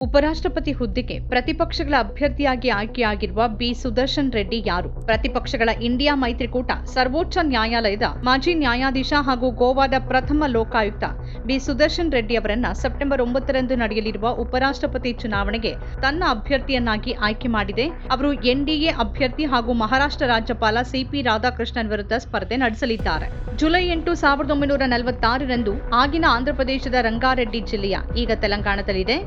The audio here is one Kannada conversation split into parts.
ಉಪರಾಷ್ಟ್ರಪತಿ ಹುದ್ದೆಗೆ ಪ್ರತಿಪಕ್ಷಗಳ ಅಭ್ಯರ್ಥಿಯಾಗಿ ಆಯ್ಕೆಯಾಗಿರುವ ಬಿ. ಸುದರ್ಶನ್ ರೆಡ್ಡಿ ಯಾರು? ಪ್ರತಿಪಕ್ಷಗಳ ಇಂಡಿಯಾ ಮೈತ್ರಿಕೂಟ ಸರ್ವೋಚ್ಚ ನ್ಯಾಯಾಲಯದ ಮಾಜಿ ನ್ಯಾಯಾಧೀಶ ಹಾಗೂ ಗೋವಾದ ಪ್ರಥಮ ಲೋಕಾಯುಕ್ತ ಬಿ. ಸುದರ್ಶನ್ ರೆಡ್ಡಿ ಅವರನ್ನ ಸೆಪ್ಟೆಂಬರ್ ಒಂಬತ್ತರಂದು ನಡೆಯಲಿರುವ ಉಪರಾಷ್ಟ್ರಪತಿ ಚುನಾವಣೆಗೆ ತನ್ನ ಅಭ್ಯರ್ಥಿಯನ್ನಾಗಿ ಆಯ್ಕೆ ಮಾಡಿದೆ. ಅವರು ಎನ್ಡಿಎ ಅಭ್ಯರ್ಥಿ ಹಾಗೂ ಮಹಾರಾಷ್ಟ್ರ ರಾಜ್ಯಪಾಲ ಸಿಪಿ ರಾಧಾಕೃಷ್ಣನ್ ವಿರುದ್ಧ ಸ್ಪರ್ಧೆ ನಡೆಸಲಿದ್ದಾರೆ. ಜುಲೈ ಎಂಟು, ಸಾವಿರದ ಒಂಬೈನೂರ ನಲವತ್ತಾರರಂದು ಆಗಿನ ಆಂಧ್ರಪ್ರದೇಶದ ರಂಗಾರೆಡ್ಡಿ ಜಿಲ್ಲೆಯ ಈಗ ತೆಲಂಗಾಣದಲ್ಲಿದೆ.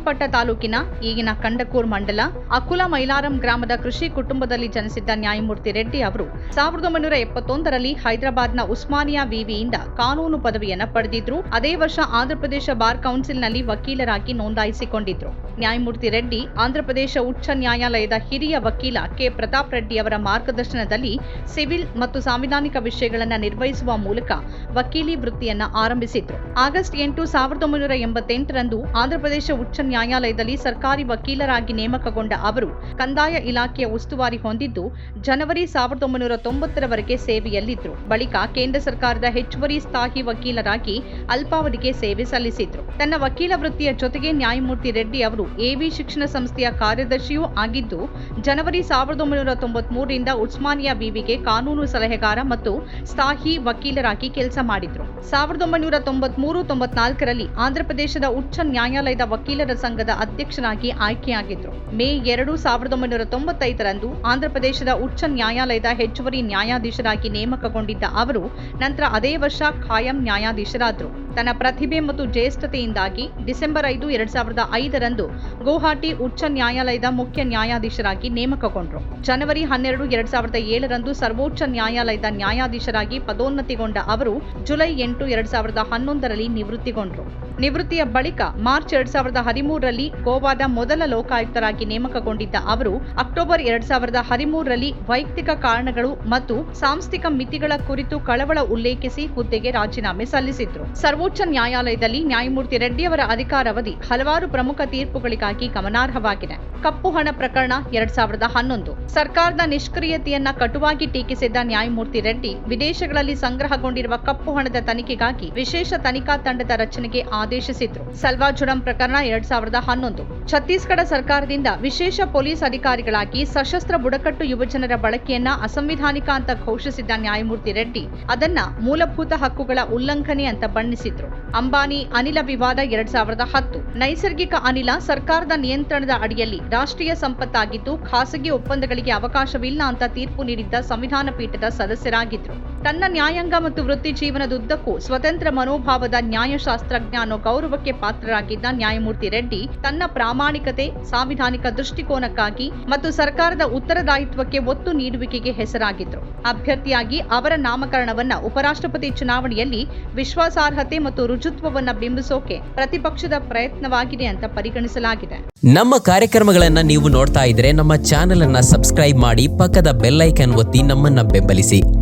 ಇಬ್ರಾಹಿಂಪಟ್ಟ ತಾಲೂಕಿನ ಈಗಿನ ಕಂಡಕೂರ್ ಮಂಡಲ, ಅಕುಲ ಮೈಲಾರಂ ಗ್ರಾಮದ ಕೃಷಿ ಕುಟುಂಬದಲ್ಲಿ ಜನಿಸಿದ್ದ ನ್ಯಾಯಮೂರ್ತಿ ರೆಡ್ಡಿ ಅವರು ಸಾವಿರದ ಒಂಬೈನೂರ ಎಪ್ಪತ್ತೊಂದರಲ್ಲಿ ಹೈದರಾಬಾದ್ನ ಉಸ್ಮಾನಿಯಾ ವಿವಿಯಿಂದ ಕಾನೂನು ಪದವಿಯನ್ನು ಪಡೆದಿದ್ರು. ಅದೇ ವರ್ಷ ಆಂಧ್ರಪ್ರದೇಶ ಬಾರ್ ಕೌನ್ಸಿಲ್ನಲ್ಲಿ ವಕೀಲರಾಗಿ ನೋಂದಾಯಿಸಿಕೊಂಡಿದ್ರು. ನ್ಯಾಯಮೂರ್ತಿ ರೆಡ್ಡಿ ಆಂಧ್ರಪ್ರದೇಶ ಉಚ್ಚ ನ್ಯಾಯಾಲಯದ ಹಿರಿಯ ವಕೀಲ ಕೆ. ಪ್ರತಾಪ್ ರೆಡ್ಡಿ ಅವರ ಮಾರ್ಗದರ್ಶನದಲ್ಲಿ ಸಿವಿಲ್ ಮತ್ತು ಸಾಂವಿಧಾನಿಕ ವಿಷಯಗಳನ್ನು ನಿರ್ವಹಿಸುವ ಮೂಲಕ ವಕೀಲಿ ವೃತ್ತಿಯನ್ನು ಆರಂಭಿಸಿದ್ರು. ಆಗಸ್ಟ್ ಎಂಟು ಸಾವಿರದ ಒಂಬೈನೂರ ಎಂಬತ್ತೆಂಟರಂದು ಆಂಧ್ರಪ್ರದೇಶ ಉಚ್ಚ ನ್ಯಾಯಾಲಯದಲ್ಲಿ ಸರ್ಕಾರಿ ವಕೀಲರಾಗಿ ನೇಮಕಗೊಂಡ ಅವರು ಕಂದಾಯ ಇಲಾಖೆಯ ಉಸ್ತುವಾರಿ ಹೊಂದಿದ್ದು, ಜನವರಿ ಸಾವಿರದ ಒಂಬೈನೂರ ತೊಂಬತ್ತರವರೆಗೆ ಸೇವೆಯಲ್ಲಿದ್ದರು ಬಳಿಕ ಕೇಂದ್ರ ಸರ್ಕಾರದ ಹೆಚ್ಚುವರಿ ಸ್ಥಾಯಿ ವಕೀಲರಾಗಿ ಅಲ್ಪಾವಧಿಗೆ ಸೇವೆ ಸಲ್ಲಿಸಿದ್ರು. ತನ್ನ ವಕೀಲ ವೃತ್ತಿಯ ಜೊತೆಗೆ ನ್ಯಾಯಮೂರ್ತಿ ರೆಡ್ಡಿ ಅವರು ಎವಿ ಶಿಕ್ಷಣ ಸಂಸ್ಥೆಯ ಕಾರ್ಯದರ್ಶಿಯೂ ಆಗಿದ್ದು, ಜನವರಿ ಸಾವಿರದ ಒಂಬೈನೂರ ತೊಂಬತ್ಮೂರರಿಂದ ಉಸ್ಮಾನಿಯಾ ವಿವಿಗೆ ಕಾನೂನು ಸಲಹೆಗಾರ ಮತ್ತು ಸ್ಥಾಯಿ ವಕೀಲರಾಗಿ ಕೆಲಸ ಮಾಡಿದ್ರು. ಸಾವಿರದ ಒಂಬೈನೂರ ತೊಂಬತ್ಮೂರು, ತೊಂಬತ್ನಾಲ್ಕರಲ್ಲಿ ಆಂಧ್ರಪ್ರದೇಶದ ಉಚ್ಚ ನ್ಯಾಯಾಲಯದ ವಕೀಲರ ಸಂಘದ ಅಧ್ಯಕ್ಷರಾಗಿ ಆಯ್ಕೆಯಾಗಿದ್ರು. ಮೇ ಎರಡು ಸಾವಿರದ ಒಂಬೈನೂರ ತೊಂಬತ್ತೈದರಂದು ಆಂಧ್ರಪ್ರದೇಶದ ಉಚ್ಚ ನ್ಯಾಯಾಲಯದ ಹೆಚ್ಚುವರಿ ನ್ಯಾಯಾಧೀಶರಾಗಿ ನೇಮಕಗೊಂಡಿದ್ದ ಅವರು, ನಂತರ ಅದೇ ವರ್ಷ ಖಾಯಂ ನ್ಯಾಯಾಧೀಶರಾದರು. ತನ್ನ ಪ್ರತಿಭೆ ಮತ್ತು ಜ್ಯೇಷ್ಠತೆಯಿಂದಾಗಿ ಡಿಸೆಂಬರ್ ಐದು, ಎರಡ್ ಸಾವಿರದ ಐದರಂದು ಗೌಹಾಟಿ ಉಚ್ಚ ನ್ಯಾಯಾಲಯದ ಮುಖ್ಯ ನ್ಯಾಯಾಧೀಶರಾಗಿ ನೇಮಕಗೊಂಡರು. ಜನವರಿ ಹನ್ನೆರಡು ಎರಡ್ ಸಾವಿರದ ಏಳರಂದು ಸರ್ವೋಚ್ಚ ನ್ಯಾಯಾಲಯದ ನ್ಯಾಯಾಧೀಶರಾಗಿ ಪದೋನ್ನತಿಗೊಂಡ ಅವರು ಜುಲೈ ಎಂಟು ಎರಡ್ ಸಾವಿರದ ಹನ್ನೊಂದರಲ್ಲಿ ನಿವೃತ್ತಿಗೊಂಡರು. ನಿವೃತ್ತಿಯ ಬಳಿಕ ಮಾರ್ಚ್ ಎರಡ್ ಸಾವಿರದ ಹದಿಮೂರರಲ್ಲಿ ಗೋವಾದ ಮೊದಲ ಲೋಕಾಯುಕ್ತರಾಗಿ ನೇಮಕಗೊಂಡಿದ್ದ ಅವರು, ಅಕ್ಟೋಬರ್ ಎರಡ್ ಸಾವಿರದ ಹದಿಮೂರರಲ್ಲಿ ವೈಯಕ್ತಿಕ ಕಾರಣಗಳು ಮತ್ತು ಸಾಂಸ್ಥಿಕ ಮಿತಿಗಳ ಕುರಿತು ಕಳವಳ ಉಲ್ಲೇಖಿಸಿ ಹುದ್ದೆಗೆ ರಾಜೀನಾಮೆ ಸಲ್ಲಿಸಿದ್ರು. ಸರ್ವೋಚ್ಚ ನ್ಯಾಯಾಲಯದಲ್ಲಿ ನ್ಯಾಯಮೂರ್ತಿ ರೆಡ್ಡಿ ಅವರ ಅಧಿಕಾರಾವಧಿ ಹಲವಾರು ಪ್ರಮುಖ ತೀರ್ಪುಗಳಿಗಾಗಿ ಗಮನಾರ್ಹವಾಗಿದೆ. ಕಪ್ಪು ಹಣ ಪ್ರಕರಣ ಎರಡ್ ಸಾವಿರದ ಹನ್ನೊಂದು. ಸರ್ಕಾರದ ನಿಷ್ಕ್ರಿಯತೆಯನ್ನ ಕಟುವಾಗಿ ಟೀಕಿಸಿದ್ದ ನ್ಯಾಯಮೂರ್ತಿ ರೆಡ್ಡಿ, ವಿದೇಶಗಳಲ್ಲಿ ಸಂಗ್ರಹಗೊಂಡಿರುವ ಕಪ್ಪು ಹಣದ ತನಿಖೆಗಾಗಿ ವಿಶೇಷ ತನಿಖಾ ತಂಡದ ರಚನೆಗೆ ಆದೇಶಿಸಿದ್ರು ಸಲ್ವಾಜುಡಂ ಪ್ರಕರಣ ಎರಡ್ ಸಾವಿರದ ಹನ್ನೊಂದು. ಛತ್ತೀಸ್ಗಢ ಸರ್ಕಾರದಿಂದ ವಿಶೇಷ ಪೊಲೀಸ್ ಅಧಿಕಾರಿಗಳಾಗಿ ಸಶಸ್ತ್ರ ಬುಡಕಟ್ಟು ಯುವಜನರ ಬಳಕೆಯನ್ನ ಅಸಂವಿಧಾನಿಕ ಅಂತ ಘೋಷಿಸಿದ್ದ ನ್ಯಾಯಮೂರ್ತಿ ರೆಡ್ಡಿ, ಅದನ್ನ ಮೂಲಭೂತ ಹಕ್ಕುಗಳ ಉಲ್ಲಂಘನೆ ಅಂತ ಬಣ್ಣಿಸಿದ್ರು. ಅಂಬಾನಿ ಅನಿಲ ವಿವಾದ ಎರಡ್ ಸಾವಿರದ ಹತ್ತು. ನೈಸರ್ಗಿಕ ಅನಿಲ ಸರ್ಕಾರದ ನಿಯಂತ್ರಣದ ಅಡಿಯಲ್ಲಿ ರಾಷ್ಟ್ರೀಯ ಸಂಪತ್ತಾಗಿದ್ದು ಖಾಸಗಿ ಒಪ್ಪಂದಗಳಿಗೆ ಅವಕಾಶವಿಲ್ಲ ಅಂತ ತೀರ್ಪು ನೀಡಿದ್ದ ಸಂವಿಧಾನ ಪೀಠದ ಸದಸ್ಯರಾಗಿದ್ರು. ತನ್ನ ನ್ಯಾಯಾಂಗ ಮತ್ತು ವೃತ್ತಿ ಜೀವನದುದ್ದಕ್ಕೂ ಸ್ವತಂತ್ರ ಮನೋಭಾವದ ನ್ಯಾಯಶಾಸ್ತ್ರಜ್ಞ ಗೌರವಕ್ಕೆ ಪಾತ್ರರಾಗಿದ್ದ ನ್ಯಾಯಮೂರ್ತಿ ರೆಡ್ಡಿ ತನ್ನ ಪ್ರಾಮಾಣಿಕತೆ, ಸಾಂವಿಧಾನಿಕ ದೃಷ್ಟಿಕೋನಕ್ಕಾಗಿ ಮತ್ತು ಸರ್ಕಾರದ ಉತ್ತರದಾಯಿತ್ವಕ್ಕೆ ಒತ್ತು ನೀಡುವಿಕೆಗೆ ಹೆಸರಾಗಿದ್ದರು ಅಭ್ಯರ್ಥಿಯಾಗಿ ಅವರ ನಾಮಕರಣವನ್ನ ಉಪರಾಷ್ಟ್ರಪತಿ ಚುನಾವಣೆಯಲ್ಲಿ ವಿಶ್ವಾಸಾರ್ಹತೆ ಮತ್ತು ರುಜುತ್ವವನ್ನ ಬಿಂಬಿಸೋಕೆ ಪ್ರತಿಪಕ್ಷದ ಪ್ರಯತ್ನವಾಗಿದೆ ಅಂತ ಪರಿಗಣಿಸಲಾಗಿದೆ. ನಮ್ಮ ಕಾರ್ಯಕ್ರಮಗಳನ್ನ ನೀವು ನೋಡ್ತಾ ಇದ್ರೆ ನಮ್ಮ ಚಾನೆಲ್ ಅನ್ನ ಸಬ್ಸ್ಕ್ರೈಬ್ ಮಾಡಿ ಪಕ್ಕದ ಬೆಲ್ಲೈಕನ್ ಒತ್ತಿ ನಮ್ಮನ್ನ ಬೆಂಬಲಿಸಿ.